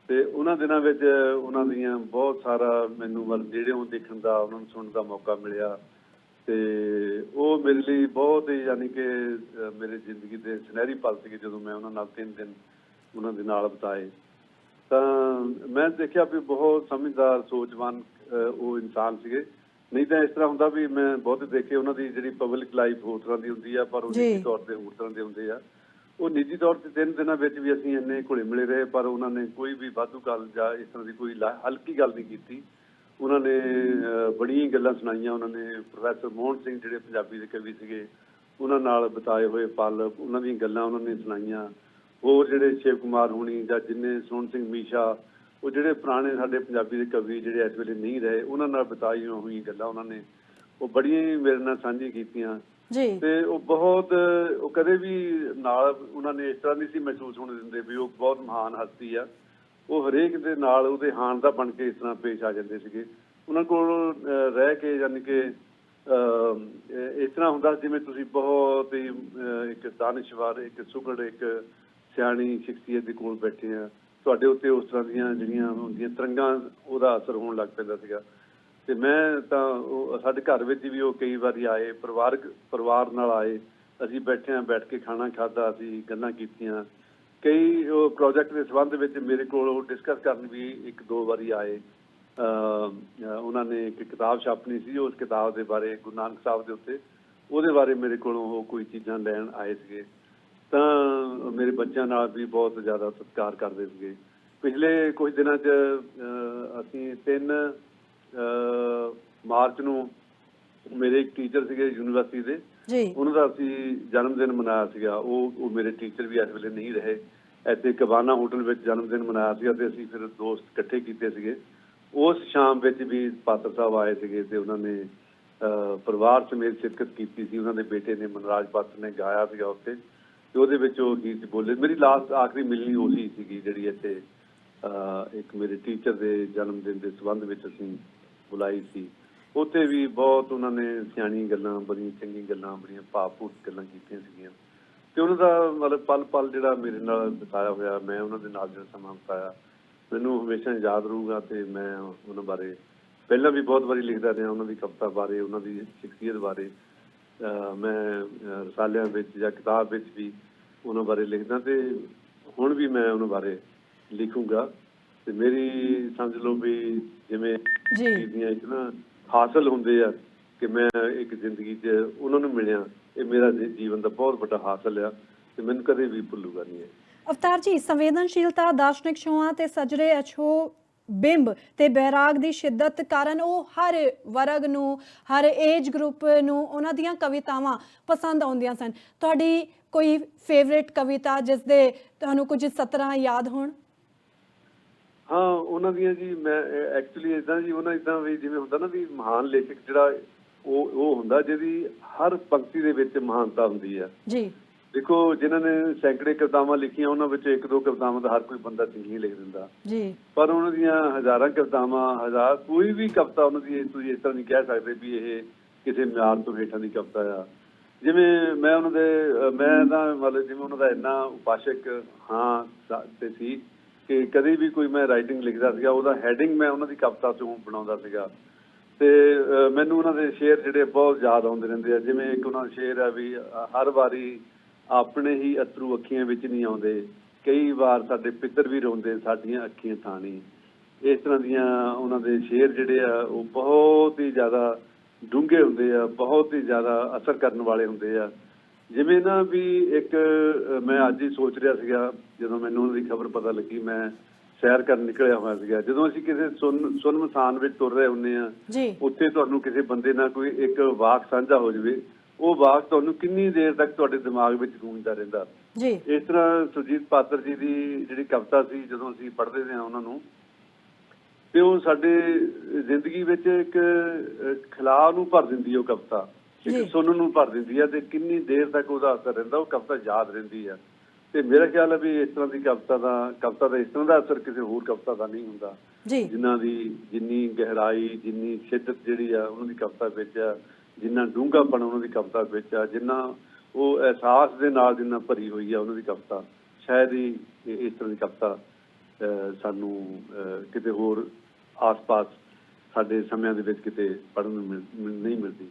ਤੇ ਉਹਨਾਂ ਦਿਨਾਂ ਵਿੱਚ ਉਹਨਾਂ ਦੀਆਂ ਬਹੁਤ ਸਾਰਾ ਮੈਨੂੰ ਵੱਲ ਜਿਹੜੇ ਉਹ ਦੇਖਣ ਦਾ ਉਹਨਾਂ ਨੂੰ ਸੁਣਨ ਦਾ ਮੌਕਾ ਮਿਲਿਆ। ਤੇ ਉਹ ਮੇਰੇ ਲਈ ਬਹੁਤ ਹੀ ਯਾਨੀ ਕਿ ਮੇਰੇ ਜ਼ਿੰਦਗੀ ਦੇ ਸੁਨਹਿਰੀ ਪਲ ਸੀਗੇ ਜਦੋਂ ਮੈਂ ਉਹਨਾਂ ਨਾਲ ਤਿੰਨ ਦਿਨ ਉਹਨਾਂ ਦੇ ਨਾਲ ਬਿਤਾਏ। ਤਾਂ ਮੈਂ ਦੇਖਿਆ ਵੀ ਬਹੁਤ ਸਮਝਦਾਰ ਸੋਚਵਾਨ ਉਹ ਇਨਸਾਨ ਸੀਗੇ। ਨਹੀਂ ਤਾਂ ਇਸ ਤਰ੍ਹਾਂ ਹੁੰਦਾ ਵੀ ਮੈਂ ਬਹੁਤ ਦੇਖੇ ਉਹਨਾਂ ਦੀ ਜਿਹੜੀ ਪਬਲਿਕ ਲਾਈਫ ਹੋਰ ਤਰ੍ਹਾਂ ਦੀ ਹੁੰਦੀ ਆ ਪਰ ਉਹ। ਨਿੱਜੀ ਤੌਰ ਤੇ ਹੋਰ ਤਰ੍ਹਾਂ ਦੇ ਹੁੰਦੇ ਆ। ਉਹ ਨਿੱਜੀ ਤੌਰ ਤੇ ਤਿੰਨ ਦਿਨਾਂ ਵਿੱਚ ਵੀ ਅਸੀਂ ਇੰਨੇ ਘੁਲੇ ਮਿਲੇ ਰਹੇ ਪਰ ਉਹਨਾਂ ਨੇ ਕੋਈ ਵੀ ਵਾਧੂ ਗੱਲ ਜਾਂ ਇਸ ਤਰ੍ਹਾਂ ਦੀ ਕੋਈ ਹਲਕੀ ਗੱਲ ਨਹੀਂ ਕੀਤੀ। ਉਹਨਾਂ ਨੇ ਬੜੀਆਂ ਗੱਲਾਂ ਸੁਣਾਈਆਂ। ਉਹਨਾਂ ਨੇ ਪ੍ਰੋਫੈਸਰ ਮੋਹਨ ਸਿੰਘ ਜਿਹੜੇ ਪੰਜਾਬੀ ਦੇ ਕਵੀ ਸੀਗੇ ਉਹਨਾਂ ਨਾਲ ਬਿਤਾਏ ਹੋਏ ਪਲ ਉਹਨਾਂ ਦੀਆਂ ਗੱਲਾਂ ਉਹਨਾਂ ਨੇ ਸੁਣਾਈਆਂ। ਹੋਰ ਜਿਹੜੇ ਸ਼ਿਵ ਕੁਮਾਰ ਹੁਣੀ ਜਾਂ ਜਿੰਨੇ ਸੋਹਣ ਸਿੰਘ ਮੀਸ਼ਾ ਉਹ ਜਿਹੜੇ ਪੁਰਾਣੇ ਸਾਡੇ ਪੰਜਾਬੀ ਦੇ ਕਵੀ ਜਿਹੜੇ ਇਸ ਵੇਲੇ ਨਹੀਂ ਰਹੇ ਉਹਨਾਂ ਨਾਲ ਬਿਤਾਈਆਂ ਹੋਈਆਂ ਗੱਲਾਂ ਉਹਨਾਂ ਨੇ। ਉਹ ਬੜੀਆਂ ਹੀ ਮੇਰੇ ਨਾਲ ਸਾਂਝੀ ਕੀਤੀਆਂ। ਜੀ। ਤੇ ਉਹ ਬਹੁਤ ਉਹ ਕਦੇ ਵੀ ਨਾਲ ਉਹਨਾਂ ਨੇ ਇਸ ਤਰ੍ਹਾਂ ਨਹੀਂ ਸੀ ਮਹਿਸੂਸ ਹੋਣ ਦਿੰਦੇ ਵੀ ਉਹ ਬਹੁਤ ਮਹਾਨ ਹਸਤੀ ਆ। ਉਹ ਹਰੇਕ ਦੇ ਨਾਲ ਉਹਦੇ ਹਾਣ ਦਾ ਬਣ ਕੇ ਇਸ ਤਰ੍ਹਾਂ ਪੇਸ਼ ਆ ਜਾਂਦੇ ਸੀਗੇ। ਉਹਨਾਂ ਕੋਲ ਰਹਿ ਕੇ ਯਾਨੀ ਕਿ ਇਸ ਤਰ੍ਹਾਂ ਹੁੰਦਾ ਜਿਵੇਂ ਤੁਸੀਂ ਬਹੁਤ ਹੀ ਇੱਕ ਦਾਨਿਸ਼ਵਰ, ਇੱਕ ਸੁਗੜ, ਇੱਕ ਸਿਆਣੀ ਸ਼ਖਸੀਅਤ ਦੇ ਕੋਲ ਬੈਠੇ ਆ। ਤੁਹਾਡੇ ਉੱਤੇ ਉਸ ਤਰ੍ਹਾਂ ਦੀਆਂ ਜਿਹੜੀਆਂ ਹੁੰਦੀਆਂ ਤਰੰਗਾਂ, ਉਹਦਾ ਅਸਰ ਹੋਣ ਲੱਗ ਪੈਂਦਾ ਸੀਗਾ। ਤੇ ਮੈਂ ਤਾਂ ਉਹ, ਸਾਡੇ ਘਰ ਵਿੱਚ ਵੀ ਉਹ ਕਈ ਵਾਰੀ ਆਏ, ਪਰਿਵਾਰਕ, ਪਰਿਵਾਰ ਨਾਲ ਆਏ। ਅਸੀਂ ਬੈਠੇ ਆ ਬੈਠ ਕੇ ਖਾਣਾ ਖਾਦਾ ਅਸੀਂ ਗੱਲਾਂ ਕੀਤੀਆਂ। ਕਈ ਪ੍ਰੋਜੈਕਟ ਦੇ ਸੰਬੰਧ ਵਿੱਚ ਮੇਰੇ ਕੋਲ ਉਹ ਡਿਸਕਸ ਕਰਨ ਵੀ ਇੱਕ ਦੋ ਵਾਰੀ ਆਏ। ਉਹਨਾਂ ਨੇ ਇੱਕ ਕਿਤਾਬ ਛਾਪਣੀ ਸੀ ਉਸ ਕਿਤਾਬ ਦੇ ਬਾਰੇ ਗੁਰੂ ਨਾਨਕ ਸਾਹਿਬ ਦੇ ਉੱਤੇ। ਉਹਦੇ ਬਾਰੇ ਮੇਰੇ ਕੋਲੋਂ ਉਹ ਕੋਈ ਚੀਜ਼ਾਂ ਲੈਣ ਆਏ ਸੀਗੇ। ਤਾਂ ਮੇਰੇ ਬੱਚਿਆਂ ਨਾਲ ਵੀ ਬਹੁਤ ਜ਼ਿਆਦਾ ਸਤਿਕਾਰ ਕਰਦੇ ਸੀਗੇ। ਪਿਛਲੇ ਕੁਝ ਦਿਨਾਂ 'ਚ ਅਸੀਂ ਤਿੰਨ ਅਹ, ਮਾਰਚ ਨੂੰ ਮੇਰੇ ਇੱਕ ਟੀਚਰ ਸੀਗੇ ਯੂਨੀਵਰਸਿਟੀ ਦੇ। ਜੀ। ਉਹਨਾਂ ਦਾ ਅਸੀਂ ਜਨਮ ਦਿਨ ਮਨਾਇਆ ਸੀਗਾ। ਉਹ ਉਹ ਮੇਰੇ ਟੀਚਰ ਵੀ ਇਸ ਵੇਲੇ ਨਹੀਂ ਰਹੇ। ਇੱਥੇ ਕਬਾਨਾ ਹੋਟਲ ਵਿੱਚ ਜਨਮ ਦਿਨ ਮਨਾਇਆ ਸੀਗਾ ਤੇ ਅਸੀਂ ਫਿਰ ਦੋਸਤ ਇਕੱਠੇ ਕੀਤੇ ਸੀਗੇ। ਉਸ ਸ਼ਾਮ ਵਿੱਚ ਵੀ ਪਾਤਰ ਸਾਹਿਬ ਆਏ ਸੀਗੇ ਤੇ ਉਹਨਾਂ ਨੇ ਪਰਿਵਾਰ ਸਮੇਤ ਸ਼ਿਰਕਤ ਕੀਤੀ ਸੀ। ਉਹਨਾਂ ਦੇ ਬੇਟੇ ਨੇ ਮਨਰਾਜ ਪਾਤਰ ਨੇ ਗਾਇਆ ਸੀਗਾ ਉੱਥੇ। ਤੇ ਉਹਦੇ ਵਿੱਚ ਉਹ ਗੀਤ ਬੋਲੇ। ਮੇਰੀ ਲਾਸਟ ਆਖਰੀ ਮਿਲਣੀ ਉਹੀ ਸੀਗੀ ਜਿਹੜੀ ਇੱਥੇ ਇੱਕ ਮੇਰੇ ਟੀਚਰ ਦੇ ਜਨਮ ਦਿਨ ਦੇ ਸੰਬੰਧ ਵਿੱਚ ਅਸੀਂ ਬੁਲਾਈ ਸੀ। ਉੱਥੇ ਵੀ ਬਹੁਤ ਉਹਨਾਂ ਨੇ ਸਿਆਣੀ ਗੱਲਾਂ ਬੜੀਆਂ ਚੰਗੀਆਂ ਗੱਲਾਂ ਬੜੀਆਂ ਭਾਵਪੂਰਤ ਗੱਲਾਂ ਕੀਤੀਆਂ ਸੀਗੀਆਂ। ਤੇ ਉਹਨਾਂ ਦਾ ਮਤਲਬ ਪਲ ਪਲ ਜਿਹੜਾ ਮੇਰੇ ਨਾਲ ਬਿਤਾਇਆ ਹੋਇਆ ਮੈਂ ਉਹਨਾਂ ਦੇ ਨਾਲ ਜਿਹੜਾ ਸਮਾਂ ਬਿਤਾਇਆ ਮੈਨੂੰ ਹਮੇਸ਼ਾ ਯਾਦ ਰਹੂਗਾ ਤੇ ਮੈਂ ਉਹਨਾਂ ਬਾਰੇ ਪਹਿਲਾਂ ਵੀ ਬਹੁਤ ਵਾਰੀ ਲਿਖਦਾ ਰਿਹਾ ਉਹਨਾਂ ਦੀ ਕਵਿਤਾ ਬਾਰੇ ਉਹਨਾਂ ਦੀ ਸ਼ਖਸੀਅਤ ਬਾਰੇ। ਮੈਂ ਰਸਾਲਿਆਂ ਵਿੱਚ ਜਾਂ ਕਿਤਾਬ ਵਿੱਚ ਵੀ ਉਹਨਾਂ ਬਾਰੇ ਲਿਖਦਾ ਤੇ ਹੁਣ ਵੀ ਮੈਂ ਉਹਨਾਂ ਬਾਰੇ ਲਿਖੂੰਗਾ। ਤੇ ਮੇਰੀ ਸਮਝ ਲਓ ਵੀ ਜਿਵੇਂ ਜੀ। ਦੀਆਂ ਇੱਕ ਨਾ ਹਾਸਲ ਹੁੰਦੇ ਆ ਕਿ ਮੈਂ ਇੱਕ ਜ਼ਿੰਦਗੀ 'ਚ ਉਹਨਾਂ ਨੂੰ ਮਿਲਿਆ। ਇਹ ਮੇਰਾ ਜੀਵਨ ਦਾ ਬਹੁਤ ਵੱਡਾ ਹਾਸਲ ਆ ਤੇ ਮੈਨੂੰ ਕਦੇ ਵੀ ਭੁੱਲੂਗਾ ਨਹੀਂ ਇਹ। ਅਵਤਾਰ ਜੀ, ਸੰਵੇਦਨਸ਼ੀਲਤਾ, ਦਾਰਸ਼ਨਿਕ ਛੋਹਾਂ ਤੇ ਸਜਰੇ ਅਛੋ ਬਿੰਬ ਤੇ ਬੈਰਾਗ ਦੀ ਸ਼ਿੱਦਤ ਕਾਰਨ ਉਹ ਹਰ ਵਰਗ ਨੂੰ, ਹਰ ਏਜ ਗਰੁੱਪ ਨੂੰ ਉਹਨਾਂ ਦੀਆਂ ਕਵਿਤਾਵਾਂ ਪਸੰਦ ਆਉਂਦੀਆਂ ਸਨ। ਤੁਹਾਡੀ ਕੋਈ ਫੇਵਰੇਟ ਕਵਿਤਾ ਜਿਸ ਦੇ ਤੁਹਾਨੂੰ ਕੁਝ ਸਤਰਾਂ ਯਾਦ ਹੋਣ? ਹਾਂ ਉਹਨਾਂ ਦੀਆਂ ਜੀ ਮੈਂ ਐਕਚੁਅਲੀ ਇਦਾਂ ਜੀ ਉਹਨਾਂ ਇਦਾਂ ਵੀ ਜਿਵੇਂ ਹੁੰਦਾ ਨਾ ਵੀ ਮਹਾਨ ਲੇਖਕ ਜਿਹੜਾ ਉਹ ਉਹ ਹੁੰਦਾ ਜਿਹਦੀ ਹਰ ਪੰਕਤੀ ਦੇ ਵਿੱਚ ਮਹਾਨਤਾ ਹੁੰਦੀ ਆ। ਜੀ। ਦੇਖੋ ਜਿਨ੍ਹਾਂ ਨੇ ਸੈਂਕੜੇ ਕਵਿਤਾਵਾਂ ਲਿਖੀਆਂ ਉਹਨਾਂ ਵਿੱਚ ਇੱਕ ਦੋ ਕਵਿਤਾਵਾਂ ਦਾ ਹਰ ਕੋਈ ਬੰਦਾ ਚੰਗੀ ਲਿਖ ਦਿੰਦਾ। ਜੀ। ਪਰ ਉਹਨਾਂ ਦੀਆਂ ਹਜ਼ਾਰਾਂ ਕਵਿਤਾਵਾਂ ਹਜ਼ਾਰ ਕੋਈ ਵੀ ਕਵਿਤਾ ਉਹਨਾਂ ਦੀ ਤੁਸੀਂ ਇਸ ਤਰ੍ਹਾਂ ਨਹੀਂ ਕਹਿ ਸਕਦੇ ਵੀ ਇਹ ਕਿਸੇ ਮਿਆਰ ਤੋਂ ਹੇਠਾਂ ਦੀ ਕਵਿਤਾ ਆ। ਜਿਵੇਂ ਮੈਂ ਉਹਨਾਂ ਦੇ ਮੈਂ ਤਾਂ ਮਤਲਬ ਜਿਵੇਂ ਉਹਨਾਂ ਦਾ ਇੰਨਾ ਉਪਾਸ਼ਕ ਹਾਂ ਤੇ ਸੀ ਕਿ ਕਦੇ ਵੀ ਕੋਈ ਮੈਂ ਰਾਈਟਿੰਗ ਲਿਖਦਾ ਸੀਗਾ, ਉਹਦਾ ਹੈਡਿੰਗ ਮੈਂ ਉਹਨਾਂ ਦੀ ਕਵਿਤਾ ਤੋਂ ਬਣਾਉਂਦਾ ਸੀਗਾ। ਤੇ ਮੈਨੂੰ ਉਹਨਾਂ ਦੇ ਸ਼ੇਰ ਜਿਹੜੇ ਬਹੁਤ ਯਾਦ ਆਉਂਦੇ ਰਹਿੰਦੇ ਆ, ਜਿਵੇਂ ਇੱਕ ਉਹਨਾਂ ਦਾ ਸ਼ੇਰ ਆ ਵੀ ਹਰ ਵਾਰੀ ਆਪਣੇ ਹੀ ਅਥਰੂ ਅੱਖੀਆਂ ਵਿੱਚ ਨਹੀਂ ਆਉਂਦੇ, ਕਈ ਵਾਰ ਸਾਡੇ ਪਿੱਤਰ ਵੀ ਰੋਂਦੇ, ਸਾਡੀਆਂ ਅੱਖੀਆਂ ਥਾਣੀ ਇਸ ਤਰ੍ਹਾਂ ਦੀਆਂ ਉਹਨਾਂ ਦੇ ਸ਼ੇਰ ਜਿਹੜੇ ਆ, ਉਹ ਬਹੁਤ ਹੀ ਜ਼ਿਆਦਾ ਡੂੰਘੇ ਹੁੰਦੇ ਆ, ਬਹੁਤ ਹੀ ਜ਼ਿਆਦਾ ਅਸਰ ਕਰਨ ਵਾਲੇ ਹੁੰਦੇ ਆ। ਜਿਵੇਂ ਨਾ ਵੀ ਇੱਕ ਮੈਂ ਅੱਜ ਹੀ ਸੋਚ ਰਿਹਾ ਸੀਗਾ ਜਦੋਂ ਮੈਨੂੰ ਉਹਨਾਂ ਦੀ ਖਬਰ ਪਤਾ ਲੱਗੀ ਮੈਂ ਸੈਰ ਕਰਨ ਨਿਕਲਿਆ ਹੋਇਆ ਸੀਗਾ। ਜਦੋਂ ਅਸੀਂ ਕਿਸੇ ਸੁੰਨ ਸੁਨਮਸਾਨ ਵਿੱਚ ਤੁਰ ਰਹੇ ਹੁੰਨੇ ਆ ਉੱਥੇ ਤੁਹਾਨੂੰ ਕਿਸੇ ਬੰਦੇ ਨਾਲ ਕੋਈ ਇੱਕ ਵਾਕ ਸਾਂਝਾ ਹੋ ਜਾਵੇ ਉਹ ਵਾਕ ਤੁਹਾਨੂੰ ਕਿੰਨੀ ਦੇਰ ਤੱਕ ਤੁਹਾਡੇ ਦਿਮਾਗ ਵਿੱਚ ਗੂੰਜਦਾ ਰਹਿੰਦਾ। ਜੀ। ਇਸ ਤਰ੍ਹਾਂ ਸੁਰਜੀਤ ਪਾਤਰ ਜੀ ਦੀ ਜਿਹੜੀ ਕਵਿਤਾ ਸੀ ਜਦੋਂ ਅਸੀਂ ਪੜ੍ਹਦੇ ਸੀ ਉਹਨਾਂ ਨੂੰ ਤੇ ਉਹ ਸਾਡੇ ਜ਼ਿੰਦਗੀ ਵਿੱਚ ਇੱਕ ਖਿਲਾਅ ਨੂੰ ਭਰ ਦਿੰਦੀ ਉਹ ਕਵਿਤਾ। ਇੱਕ ਸੁਣਨ ਨੂੰ ਭਰ ਦਿੰਦੀ ਹੈ ਤੇ ਕਿੰਨੀ ਦੇਰ ਤੱਕ ਉਹਦਾ ਅਸਰ ਰਹਿੰਦਾ ਉਹ ਕਵਿਤਾ ਯਾਦ ਰਹਿੰਦੀ ਹੈ ਤੇ ਮੇਰਾ ਖਿਆਲ ਹੈ ਵੀ ਇਸ ਤਰ੍ਹਾਂ ਦੀ ਕਵਿਤਾ ਦਾ ਕਵਿਤਾ ਦਾ ਇਸ ਤਰ੍ਹਾਂ ਦਾ ਅਸਰ ਕਿਸੇ ਹੋਰ ਕਵਿਤਾ ਦਾ ਨਹੀਂ ਹੁੰਦਾ। ਜਿਨ੍ਹਾਂ ਦੀ ਜਿੰਨੀ ਗਹਿਰਾਈ ਜਿੰਨੀ ਸ਼ਿੱਦਤ ਜਿਹੜੀ ਆ ਉਹਨਾਂ ਦੀ ਕਵਿਤਾ ਵਿੱਚ ਆ ਜਿੰਨਾ ਡੂੰਘਾਪਣ ਉਹਨਾਂ ਦੀ ਕਵਿਤਾ ਵਿੱਚ ਆ ਜਿੰਨਾ ਉਹ ਅਹਿਸਾਸ ਦੇ ਨਾਲ ਜਿੰਨਾ ਭਰੀ ਹੋਈ ਆ ਉਹਨਾਂ ਦੀ ਕਵਿਤਾ ਸ਼ਾਇਦ ਹੀ ਇਸ ਤਰ੍ਹਾਂ ਦੀ ਕਵਿਤਾ ਸਾਨੂੰ ਕਿਤੇ ਹੋਰ ਆਸ-ਪਾਸ ਸਾਡੇ ਸਮਿਆਂ ਦੇ ਵਿੱਚ ਕਿਤੇ ਪੜ੍ਹਨ ਨੂੰ ਨਹੀਂ ਮਿਲਦੀ।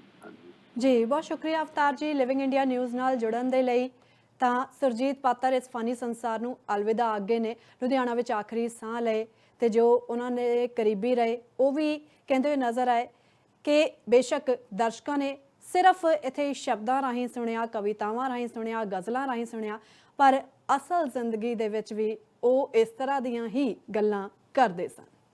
ਜੀ, ਬਹੁਤ ਸ਼ੁਕਰੀਆ ਅਵਤਾਰ ਜੀ ਲਿਵਿੰਗ ਇੰਡੀਆ ਨਿਊਜ਼ ਨਾਲ ਜੁੜਨ ਦੇ ਲਈ। ਤਾਂ ਸੁਰਜੀਤ ਪਾਤਰ ਇਸ ਫਾਨੀ ਸੰਸਾਰ ਨੂੰ ਅਲਵਿਦਾ ਅੱਗੇ ਨੇ, ਲੁਧਿਆਣਾ ਵਿੱਚ ਆਖਰੀ ਸਾਹ ਲਏ ਤੇ ਜੋ ਉਹਨਾਂ ਨੇ ਕਰੀਬੀ ਰਹੇ, ਉਹ ਵੀ ਕਹਿੰਦੇ ਹੋਏ ਨਜ਼ਰ ਆਏ ਕਿ ਬੇਸ਼ੱਕ ਦਰਸ਼ਕਾਂ ਨੇ ਸਿਰਫ ਇੱਥੇ ਸ਼ਬਦਾਂ ਰਾਹੀਂ ਸੁਣਿਆ, ਕਵਿਤਾਵਾਂ ਰਾਹੀਂ ਸੁਣਿਆ, ਗਜ਼ਲਾਂ ਰਾਹੀਂ ਸੁਣਿਆ, ਪਰ ਅਸਲ ਜ਼ਿੰਦਗੀ ਦੇ ਵਿੱਚ ਵੀ ਉਹ ਇਸ ਤਰ੍ਹਾਂ ਦੀਆਂ ਹੀ ਗੱਲਾਂ ਕਰਦੇ ਸਨ।